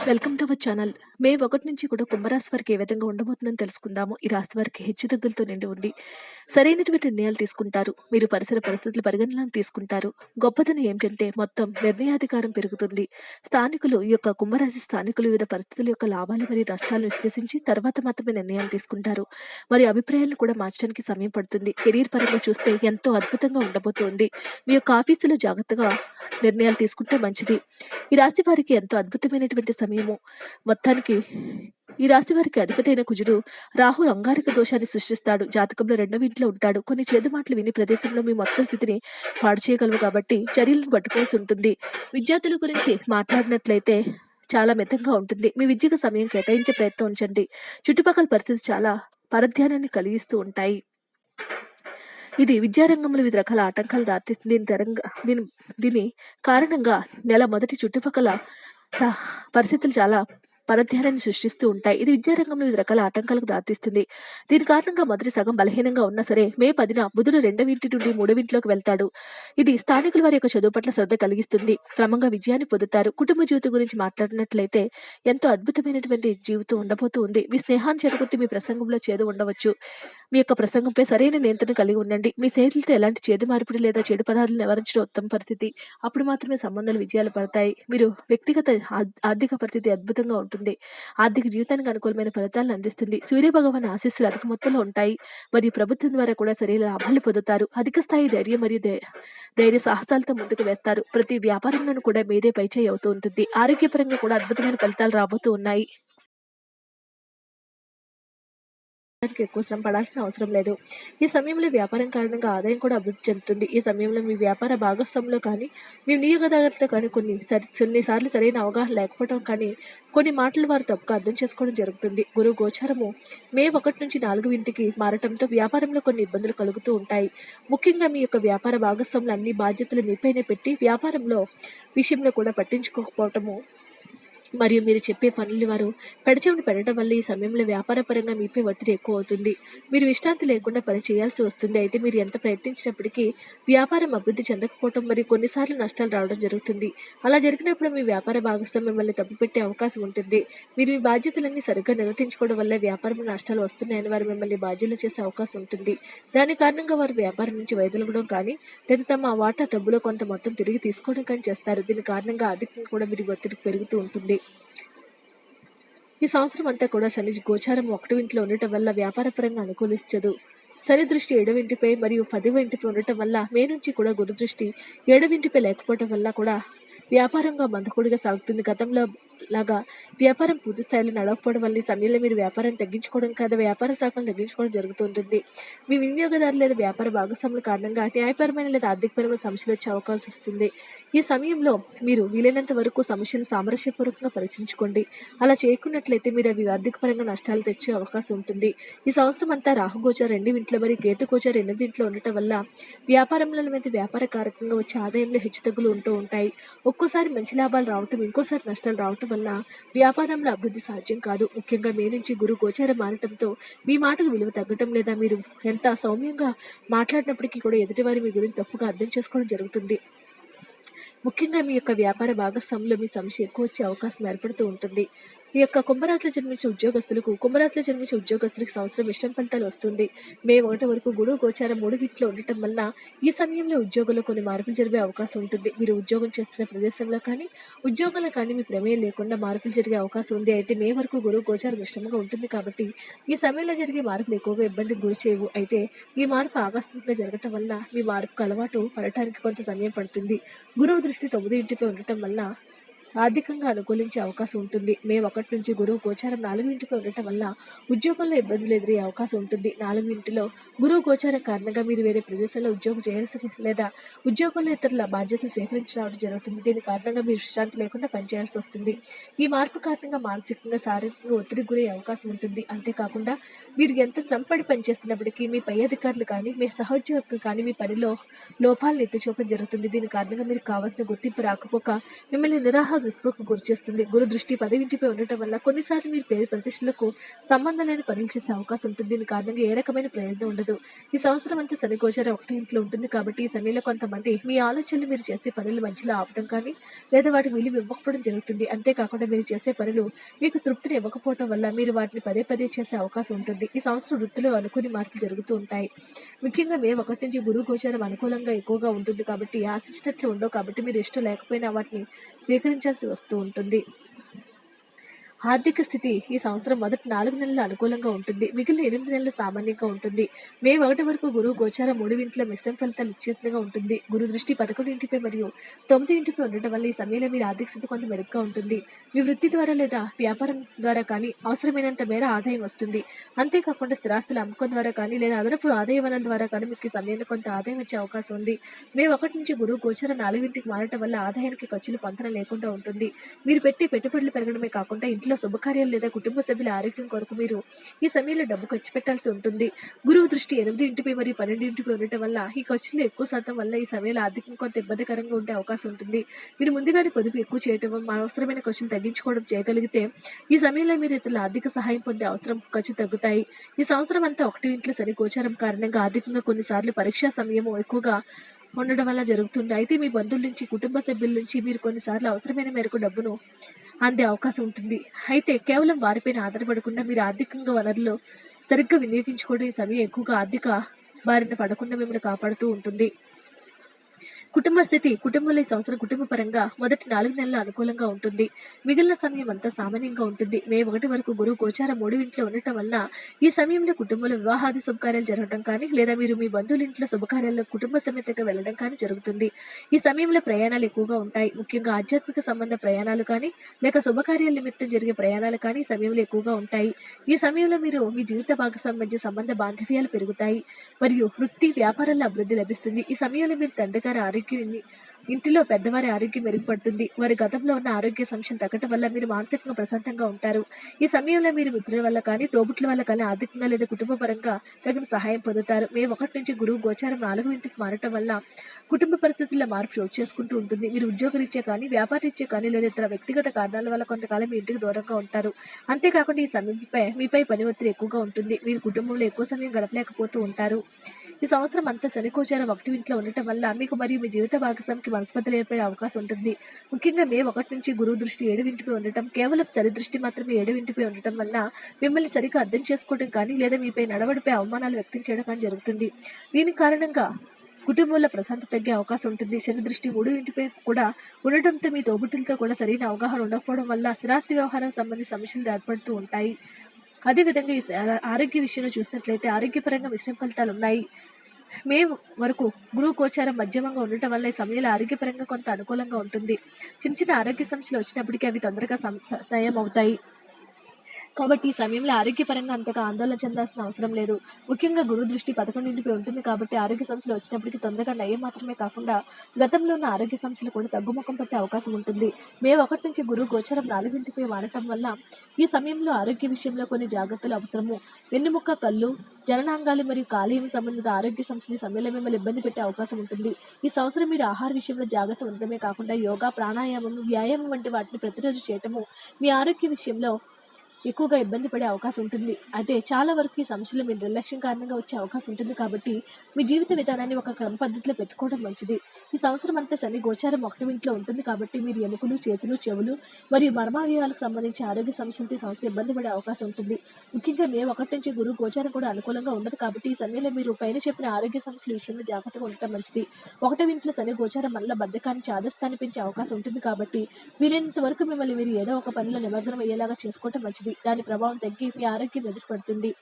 Welcome to our channel. May ఒకటి నుంచి కూడా కుంభరాశి వారికి ఏ విధంగా ఉండబోతుందని తెలుసుకుందాము. ఈ రాశి వారికి హెచ్చుతగ్గులతో నిండి ఉంది. సరైనటువంటి నిర్ణయాలు తీసుకుంటారు. మీరు పరిసర పరిస్థితులు పరిగణనలను తీసుకుంటారు. గొప్పదనం ఏమిటంటే మొత్తం నిర్ణయాధికారం పెరుగుతుంది. స్థానికులు ఈ యొక్క కుంభరాశి స్థానికులు వివిధ పరిస్థితుల యొక్క లాభాలు మరియు నష్టాలను విశ్లేషించి తర్వాత మాత్రమే నిర్ణయాలు తీసుకుంటారు. మరి అభిప్రాయాలను కూడా మార్చడానికి సమయం పడుతుంది. కెరీర్ పరంగా చూస్తే ఎంతో అద్భుతంగా ఉండబోతోంది. మీ యొక్క ఆఫీసులో జాగ్రత్తగా నిర్ణయాలు తీసుకుంటే మంచిది. ఈ రాశి వారికి ఎంతో అద్భుతమైనటువంటి సమయము మొత్తానికి ఈ రాశి వారికి అధిపతైన కుజుడు రాహు అంగారక దోషాన్ని సృష్టిస్తాడు. జాతకంలో రెండవ ఇంట్లో ఉంటాడు. కొన్ని చేదు మాటలు విని ప్రదేశంలో మీ మొత్తం స్థితిని పాడు చేయగలవు కాబట్టి చర్యలను పట్టుకోవాల్సి ఉంటుంది. విద్యార్థుల గురించి మాట్లాడినట్లయితే చాలా మితంగా ఉంటుంది. మీ విద్యకు సమయం కేటాయించే ప్రయత్నం ఉంచండి. చుట్టుపక్కల పరిస్థితి చాలా పరధ్యానాన్ని కలిగిస్తూ ఉంటాయి. ఇది విద్యారంగంలో వివిధ రకాల ఆటంకాలు దారితీస్తుంది దీని తరంగా దీని దీని కారణంగా నెల మొదటి చుట్టుపక్కల స- పరిస్థితులు చాలా పరధ్యానాన్ని సృష్టిస్తూ ఉంటాయి. ఇది విద్యారంగంలో వివిధ రకాల ఆటంకాలకు దారితీస్తుంది. దీని కారణంగా మొదటి సగం బలహీనంగా ఉన్నా సరే మే పదిన బుధుడు రెండవ ఇంటి నుండి మూడవ ఇంట్లోకి వెళ్తాడు. ఇది స్థానికుల వారి యొక్క చదువు పట్ల శ్రద్ధ కలిగిస్తుంది. క్రమంగా విజయాన్ని పొందుతారు. కుటుంబ జీవితం గురించి మాట్లాడినట్లయితే ఎంతో అద్భుతమైనటువంటి జీవితం ఉండబోతూ ఉంది. మీ స్నేహాన్ని చెడగొట్టి మీ ప్రసంగంలో చేదు ఉండవచ్చు. మీ యొక్క ప్రసంగంపై సరైన నియంత్రణ కలిగి ఉండండి. మీ స్నేహితులతో ఎలాంటి చేదు మార్పిడి లేదా చెడు పదార్థాలు నివారించడం ఉత్తమ పరిస్థితి. అప్పుడు మాత్రమే సంబంధాలు విజయాలు పడతాయి. మీరు వ్యక్తిగత ఆర్థిక పరిస్థితి అద్భుతంగా ఉంటుంది. ఆర్థిక జీవితానికి అనుకూలమైన ఫలితాలను అందిస్తుంది. సూర్య భగవాన్ ఆశీస్సులు అధిక మొత్తంలో ఉంటాయి. మరియు ప్రభుత్వం ద్వారా కూడా సరైన లాభాలు పొందుతారు. అధిక స్థాయి ధైర్యం మరియు ధైర్య సాహసాలతో ముందుకు వేస్తారు. ప్రతి వ్యాపారంలోనూ కూడా మీదే పైచేయి అవుతూ ఉంటుంది. ఆరోగ్యపరంగా కూడా అద్భుతమైన ఫలితాలు రాబోతూ ఉన్నాయి. దానికి ఎక్కువ శ్రమ పడాల్సిన అవసరం లేదు. ఈ సమయంలో వ్యాపారం కారణంగా ఆదాయం కూడా అభివృద్ధి చెందుతుంది. ఈ సమయంలో మీ వ్యాపార భాగస్వాములో కానీ మీ వినియోగదారులతో కానీ కొన్ని సరి కొన్నిసార్లు సరైన అవగాహన లేకపోవడం కానీ కొన్ని మాటలు వారు తప్పుగా అర్థం చేసుకోవడం జరుగుతుంది. గురువు గోచారము మే ఒకటి నుంచి నాలుగు ఇంటికి మారటంతో వ్యాపారంలో కొన్ని ఇబ్బందులు కలుగుతూ ఉంటాయి. ముఖ్యంగా మీ యొక్క వ్యాపార భాగస్వాములు అన్ని బాధ్యతలు మీపైనే పెట్టి వ్యాపారంలో విషయంలో కూడా పట్టించుకోకపోవటము మరియు మీరు చెప్పే పనులు వారు పెడచెవిని పెట్టడం వల్ల ఈ సమయంలో వ్యాపారపరంగా మీపై ఒత్తిడి ఎక్కువ అవుతుంది మీరు విశ్రాంతి లేకుండా పని చేయాల్సి వస్తుంది. అయితే మీరు ఎంత ప్రయత్నించినప్పటికీ వ్యాపారం అభివృద్ధి చెందకపోవడం మరియు కొన్నిసార్లు నష్టాలు రావడం జరుగుతుంది. అలా జరిగినప్పుడు మీ వ్యాపార భాగస్వామి మిమ్మల్ని తప్పుపెట్టే అవకాశం ఉంటుంది. మీరు మీ బాధ్యతలన్నీ సరిగ్గా నిర్వర్తించుకోవడం వల్ల వ్యాపారంలో నష్టాలు వస్తున్నాయని వారు మిమ్మల్ని బాధ్యులు చేసే అవకాశం ఉంటుంది. దాని కారణంగా వారు వ్యాపారం నుంచి వైదొలగడం కానీ లేదా తమ వాటా డబ్బులో కొంత మొత్తం తిరిగి తీసుకోవడం కానీ చేస్తారు. దీని కారణంగా ఆర్థికంగా కూడా మీరు ఒత్తిడి పెరుగుతూ ఉంటుంది. ఈ సంవత్సరం అంతా కూడా శని గోచారం ఒకటి ఇంట్లో ఉండటం వల్ల వ్యాపారపరంగా అనుకూలించదు. శని దృష్టి ఏడవింటిపై మరియు పదవ ఇంటిపై ఉండటం వల్ల మే నుంచి కూడా గురు దృష్టి ఏడవ లేకపోవటం వల్ల కూడా వ్యాపారంగా మందకుడిగా సాగుతుంది. గతంలో లాగా వ్యాపారం పూర్తి స్థాయిలో నడవకపోవడం వల్ల సమయంలో మీరు వ్యాపారం తగ్గించుకోవడం కాదు వ్యాపార శాఖను తగ్గించుకోవడం జరుగుతుంటుంది. మీ వినియోగదారు లేదా వ్యాపార భాగస్వాముల కారణంగా న్యాయపరమైన లేదా ఆర్థికపరమైన సమస్యలు వచ్చే అవకాశం వస్తుంది. ఈ సమయంలో మీరు వీలైనంత వరకు సమస్యలు సామరస్యపూర్వకంగా పరిశీలించుకోండి. అలా చేయకున్నట్లయితే మీరు అవి ఆర్థికపరంగా నష్టాలు తెచ్చే అవకాశం ఉంటుంది. ఈ సంవత్సరం అంతా రాహుగోచారు రెండు ఇంట్లో మరియు కేతుగోచారు ఎనిమిది ఇంట్లో ఉండటం వల్ల వ్యాపారంలో మీద వ్యాపార కారకంగా వచ్చే ఆదాయంలో హెచ్చుతగ్గులు ఉంటూ ఉంటాయి. ఒక్కోసారి మంచి లాభాలు రావటం ఇంకోసారి నష్టాలు రావటం వల్ల వ్యాపారంలో అభివృద్ధి సాధ్యం కాదు. ముఖ్యంగా మీ నుంచి గురు గోచారం మారటంతో మీ మాటకు విలువ తగ్గటం లేదా మీరు ఎంత సౌమ్యంగా మాట్లాడినప్పటికీ కూడా ఎదుటివారి మీ గురించి తప్పుగా అర్థం చేసుకోవడం జరుగుతుంది. ముఖ్యంగా మీ యొక్క వ్యాపార భాగస్వాములో మీ సమస్య ఎక్కువ వచ్చే అవకాశం ఏర్పడుతూ ఉంటుంది. ఈ యొక్క కుంభరాశిలో జన్మించే ఉద్యోగస్తులకు కుంభరాశిలో జన్మించే ఉద్యోగస్తులకు సంవత్సరం ఇష్టం ఫలితాలు వస్తుంది. మే ఒకటి వరకు గుడు గోచారం మూడు వీటిలో ఉండటం వల్ల ఈ సమయంలో ఉద్యోగంలో కొన్ని మార్పులు జరిగే అవకాశం ఉంటుంది. మీరు ఉద్యోగం చేస్తున్న ప్రదేశంలో కానీ ఉద్యోగంలో కానీ మీ ప్రమేయం లేకుండా మార్పులు జరిగే అవకాశం ఉంది. అయితే మే వరకు గురువు గోచారం ఇష్టంగా ఉంటుంది కాబట్టి ఈ సమయంలో జరిగే మార్పులు ఎక్కువగా ఇబ్బందికి గురి చేయవు. అయితే ఈ మార్పు ఆకస్మికంగా జరగటం వల్ల మీ మార్పుకు అలవాటు పడటానికి కొంత సమయం పడుతుంది. గురువు దృష్టి తొమ్మిది ఇంటిపై ఉండటం వల్ల ఆర్థికంగా అనుకూలించే అవకాశం ఉంటుంది. మే ఒకటి నుంచి గురువు గోచారం నాలుగు ఇంటిపై ఉండటం వల్ల ఉద్యోగంలో ఇబ్బందులు ఎదురయ్యే అవకాశం ఉంటుంది. నాలుగు ఇంటిలో గురువు గోచారం కారణంగా మీరు వేరే ప్రదేశాల్లో ఉద్యోగం చేయాల్సి లేదా ఉద్యోగంలో ఇతరుల బాధ్యతలు స్వీకరించడం జరుగుతుంది. దీని కారణంగా మీరు విశ్రాంతి లేకుండా పనిచేయాల్సి వస్తుంది. ఈ మార్పు కారణంగా మానసికంగా శారీరకంగా ఒత్తిడికి గురయ్యే అవకాశం ఉంటుంది. అంతేకాకుండా మీరు ఎంత శ్రమపడి పనిచేస్తున్నప్పటికీ మీ పై అధికారులు కానీ మీ సహోద్యోగులు కానీ మీ పనిలో లోపాలను ఎత్తి చూపడం జరుగుతుంది. దీని కారణంగా మీరు కావాల్సిన గుర్తింపు రాకపోక మిమ్మల్ని నిరాహ విసుగుకు గురిచేస్తుంది గురు దృష్టి పదవింటిపై ఉండటం వల్ల కొన్నిసార్లు మీరు పేరు ప్రతిష్టలకు సంబంధం లేని పనులు చేసే అవకాశం ఉంటుంది. దీని కారణంగా ఏ రకమైన ప్రయోజనం ఉండదు. ఈ సంవత్సరం అంతా శనిగోచారం ఒకటి ఇంట్లో ఉంటుంది కాబట్టి ఈ సమయంలో కొంతమంది మీ ఆలోచనలు మీరు చేసే పనులు మధ్యలో ఆపడం కానీ లేదా వాటికి విలువ ఇవ్వకపోవడం జరుగుతుంది. అంతేకాకుండా మీరు చేసే పనులు మీకు తృప్తిని ఇవ్వకపోవడం వల్ల మీరు వాటిని పదే పదే చేసే అవకాశం ఉంటుంది. ఈ సంవత్సరం వృత్తిలో అనుకుని మార్పులు జరుగుతూ ఉంటాయి. ముఖ్యంగా మే ఒకటి నుంచి గురువు గోచారం అనుకూలంగా ఎక్కువగా ఉంటుంది కాబట్టి ఆశించినట్లు ఉండవు కాబట్టి మీరు ఇష్టం లేకపోయినా వాటిని స్వీకరించాల్సి వస్తూ ఉంటుంది. ఆర్థిక స్థితి ఈ సంవత్సరం మొదటి నాలుగు నెలలు అనుకూలంగా ఉంటుంది. మిగిలిన ఎనిమిది నెలలు సామాన్యంగా ఉంటుంది. మే ఒకటి వరకు గురువు గోచారం మూడు ఇంట్లో మిశ్రమ ఫలితాలు ఇచ్చేట్టుగా ఉంటుంది. గురు దృష్టి పదకొండు ఇంటిపై మరియు తొమ్మిది ఇంటిపై ఉండటం వల్ల ఈ సమయంలో మీరు ఆర్థిక స్థితి కొంత మెరుగ్గా ఉంటుంది. మీ వృత్తి ద్వారా లేదా వ్యాపారం ద్వారా కానీ అవసరమైనంత మేర ఆదాయం వస్తుంది. అంతేకాకుండా స్థిరాస్తుల అమ్మకం ద్వారా కానీ లేదా అదనపు ఆదాయ వనరుల ద్వారా కానీ మీకు ఈ సమయంలో కొంత ఆదాయం వచ్చే అవకాశం ఉంది. మే ఒకటి నుంచి గురువు గోచారం నాలుగింటికి మారటం వల్ల ఆదాయానికి ఖర్చులు పొందడం లేకుండా ఉంటుంది. మీరు పెట్టే పెట్టుబడులు పెరగడమే కాకుండా ఇంట్లో శుభకార్యాలు లేదా కుటుంబ సభ్యుల ఆరోగ్యం కొరకు మీరు ఈ సమయంలో డబ్బు ఖర్చు పెట్టాల్సి ఉంటుంది. గురువు దృష్టి ఎనిమిది ఇంటిపై మరియు పన్నెండు ఇంటిపై ఉండటం వల్ల ఈ ఖర్చులు ఎక్కువ శాతం వల్ల ఈ సమయంలో ఆర్థికంగా కొంత ఇబ్బందికరంగా ఉండే అవకాశం ఉంటుంది. మీరు ముందుగానే పొదుపు ఎక్కువ చేయటం అవసరమైన ఖర్చులు తగ్గించుకోవడం చేయగలిగితే ఈ సమయంలో మీరు ఇతరుల ఆర్థిక సహాయం పొందే అవసరం ఖర్చు తగ్గుతాయి. ఈ సంవత్సరం అంతా ఒకటి ఇంట్లో సరి గోచారం కారణంగా ఆర్థికంగా కొన్నిసార్లు పరీక్షా సమయం ఎక్కువగా ఉండడం వల్ల జరుగుతుంది. అయితే మీ బంధువుల నుంచి కుటుంబ సభ్యుల నుంచి మీరు కొన్నిసార్లు అవసరమైన మేరకు డబ్బును అందే అవకాశం ఉంటుంది. అయితే కేవలం వారిపైన ఆధారపడకుండా మీరు ఆర్థికంగా వనరులు సరిగ్గా వినియోగించుకోవడం ఈ సమయం ఎక్కువగా ఆర్థిక బారిన పడకుండా మిమ్మల్ని కాపాడుతూ ఉంటుంది. కుటుంబ స్థితి కుటుంబంలో ఈ సంవత్సరం కుటుంబ పరంగా మొదటి నాలుగు నెలలు అనుకూలంగా ఉంటుంది. మిగిలిన సమయం అంతా సామాన్యంగా ఉంటుంది. మే ఒకటి వరకు గురువు గోచారం మూడు ఇంట్లో ఉండటం వల్ల ఈ సమయంలో కుటుంబంలో వివాహాది శుభకార్యాలు జరగడం కానీ లేదా మీరు మీ బంధువుల ఇంట్లో శుభకార్యాల్లో కుటుంబ సమేతంగా వెళ్ళడం కానీ జరుగుతుంది. ఈ సమయంలో ప్రయాణాలు ఎక్కువగా ఉంటాయి. ముఖ్యంగా ఆధ్యాత్మిక సంబంధ ప్రయాణాలు కానీ లేక శుభకార్యాల నిమిత్తం జరిగే ప్రయాణాలు కానీ సమయంలో ఎక్కువగా ఉంటాయి. ఈ సమయంలో మీరు మీ జీవిత భాగస్వామి మధ్య సంబంధ బాంధవ్యాలు పెరుగుతాయి. మరియు వృత్తి వ్యాపారాల అభివృద్ధి లభిస్తుంది. ఈ సమయంలో మీరు తండ్రి గారి ఆరోగ్యాన్ని ఇంటిలో పెద్దవారి ఆరోగ్యం మెరుగుపడుతుంది. వారి గతంలో ఉన్న ఆరోగ్య సమస్యలు తగ్గటం వల్ల మీరు మానసికంగా ప్రశాంతంగా ఉంటారు. ఈ సమయంలో మీరు మిత్రుల వల్ల కానీ తోబుట్ల వల్ల కానీ ఆర్థికంగా లేదా కుటుంబ పరంగా తగిన సహాయం పొందుతారు. మే ఒకటి నుంచి గురువు గోచారం నాలుగు ఇంటికి మారటం వల్ల కుటుంబ పరిస్థితుల్లో మార్పు చోటు చేసుకుంటూ ఉంటుంది. మీరు ఉద్యోగరీత్యా కానీ వ్యాపారరీత్యా కానీ లేదా ఇతర వ్యక్తిగత కారణాల వల్ల కొంతకాలం మీ ఇంటికి దూరంగా ఉంటారు. అంతేకాకుండా ఈ సమయంపై మీపై పని ఒత్తిడి ఎక్కువగా ఉంటుంది. మీరు కుటుంబంలో ఎక్కువ సమయం గడపలేకపోతూ ఉంటారు. ఈ సంవత్సరం అంతా శనికోచారం ఒకటి ఇంట్లో ఉండటం వల్ల మీకు మరియు మీ జీవిత భాగస్వామికి మనస్పతులు ఏర్పడే అవకాశం ఉంటుంది. ముఖ్యంగా మే ఒకటి నుంచి గురువు దృష్టి ఏడు ఇంటిపై ఉండటం కేవలం చలి దృష్టి మాత్రమే ఏడు ఇంటిపై ఉండటం వల్ల మిమ్మల్ని సరిగ్గా అర్థం చేసుకోవడం కానీ లేదా మీపై నడవడిపై అవమానాలు వ్యక్తం చేయడం కానీ జరుగుతుంది. దీని కారణంగా కుటుంబంలో ప్రశాంతత తగ్గే అవకాశం ఉంటుంది. శని దృష్టి మూడు ఇంటిపై కూడా ఉండటంతో మీ తోబుట్టులతో కూడా సరైన అవగాహన ఉండకపోవడం వల్ల స్థిరాస్తి వ్యవహారం సంబంధించిన సమస్యలు ఏర్పడుతూ ఉంటాయి. అదేవిధంగా ఈ ఆరోగ్య విషయంలో చూసినట్లయితే ఆరోగ్యపరంగా మిశ్రమ ఫలితాలు ఉన్నాయి. మే వరకు గురువు గోచారం మధ్యమంగా ఉండటం వల్ల ఈ సమయంలో ఆరోగ్యపరంగా కొంత అనుకూలంగా ఉంటుంది. చిన్న చిన్న ఆరోగ్య సమస్యలు వచ్చినప్పటికీ అవి తొందరగా సం- నయం అవుతాయి. కాబట్టి ఈ సమయంలో ఆరోగ్యపరంగా అంతగా ఆందోళన చెందాల్సిన అవసరం లేదు. ముఖ్యంగా గురు దృష్టి పదకొండింటిపై ఉంటుంది కాబట్టి ఆరోగ్య సమస్యలు వచ్చినప్పటికీ తొందరగా నయం మాత్రమే కాకుండా గతంలో ఉన్న ఆరోగ్య సమస్యలు కూడా తగ్గుముఖం పట్టే అవకాశం ఉంటుంది. మే ఒకటి నుంచి గురువు గోచరం నాలుగింటిపై మారటం వల్ల ఈ సమయంలో ఆరోగ్య విషయంలో కొన్ని జాగ్రత్తలు అవసరము. వెన్నుముక్క కళ్ళు జననాంగాలు మరియు కాలేయం సంబంధిత ఆరోగ్య సమస్యలు సమయంలో మిమ్మల్ని ఇబ్బంది పెట్టే అవకాశం ఉంటుంది. ఈ సంవత్సరం మీరు ఆహార విషయంలో జాగ్రత్త ఉండటమే కాకుండా యోగా ప్రాణాయామం వ్యాయామం వంటి వాటిని ప్రతిరోజు చేయటము మీ ఆరోగ్య విషయంలో ఎక్కువగా ఇబ్బంది పడే అవకాశం ఉంటుంది. అయితే చాలా వరకు ఈ సమస్యలు మీ నిర్లక్ష్యం కారణంగా వచ్చే అవకాశం ఉంటుంది కాబట్టి మీ జీవిత విధానాన్ని ఒక క్రమ పద్ధతిలో పెట్టుకోవడం మంచిది. ఈ సంవత్సరం అంతా శని గోచారం ఒకటి ఇంట్లో ఉంటుంది కాబట్టి మీరు ఎముకలు చేతులు చెవులు మరియు మర్మావయవాలకు సంబంధించి ఆరోగ్య సమస్యలతో ఈ ఇబ్బంది పడే అవకాశం ఉంటుంది. ముఖ్యంగా మే ఒకటి నుంచి గురువు గోచారం కూడా అనుకూలంగా ఉండదు కాబట్టి ఈ సమయంలో మీరు పైన చెప్పిన ఆరోగ్య సమస్యల విషయంలో జాగ్రత్తగా ఉండటం మంచిది. ఒకటో ఇంట్లో శని గోచారం వల్ల బద్ధకాన్ని చాదస్తాన్ని పెంచే అవకాశం ఉంటుంది కాబట్టి వీలైనంత వరకు మిమ్మల్ని మీరు ఏదో ఒక పనిలో నిమగ్నం అయ్యేలాగా చేసుకోవటం మంచిది. దాని ప్రభావం తగ్గి మీ ఆరోగ్యం ఎదురుపడుతుంది.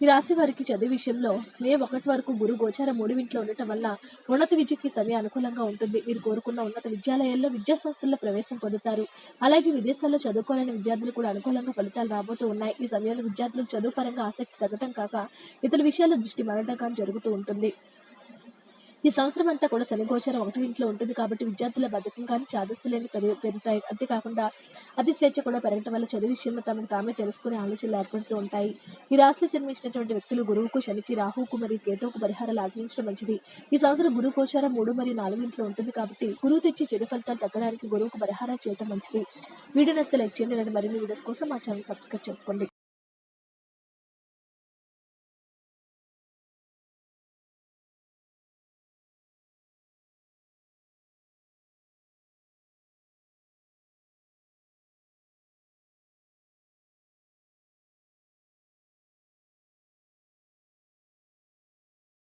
ఈ రాశి వారికి చదువు విషయంలో మే ఒకటి వరకు గురు గోచారం మూడు ఉండటం వల్ల ఉన్నత విద్యకి సమయం అనుకూలంగా ఉంటుంది. మీరు కోరుకున్న ఉన్నత విద్యాలయాల్లో విద్యా సంస్థల్లో ప్రవేశం పొందుతారు. అలాగే విదేశాల్లో చదువుకోవాలని విద్యార్థులు కూడా అనుకూలంగా ఫలితాలు రాబోతూ ఉన్నాయి. ఈ సమయంలో విద్యార్థులకు చదువు పరంగా ఆసక్తి తగ్గటం కాక ఇతర విషయాల దృష్టి మరటం కానీ జరుగుతూ ఉంటుంది. ఈ సంవత్సరం అంతా కూడా శని గోచారం ఒకటి ఇంట్లో ఉంటుంది కాబట్టి విద్యార్థుల బద్ధకం కానీ చాదస్తులేని పెరుగు పెరుగుతాయి. అంతేకాకుండా అతి స్వేచ్ఛ కూడా పెరగటం వల్ల చదువు విషయంలో తమకు తామే తెలుసుకునే ఆలోచనలు ఏర్పడుతూ ఉంటాయి. ఈ రాశిలో జన్మించినటువంటి వ్యక్తులు గురువుకు శనికి రాహుకు మరియు కేతువుకు పరిహారాలు ఆచరించడం మంచిది. ఈ సంవత్సరం గురువు గోచారం మూడు మరియు నాలుగు ఇంట్లో ఉంటుంది కాబట్టి గురువు తెచ్చి చెడు ఫలితాలు తగ్గడానికి గురువుకు పరిహారాలు చేయడం మంచిది. వీడియో నస్తే లైక్ చేయండి మరిన్ని వీడియోస్ కోసం మా ఛానల్ సబ్స్క్రైబ్ చేసుకోండి.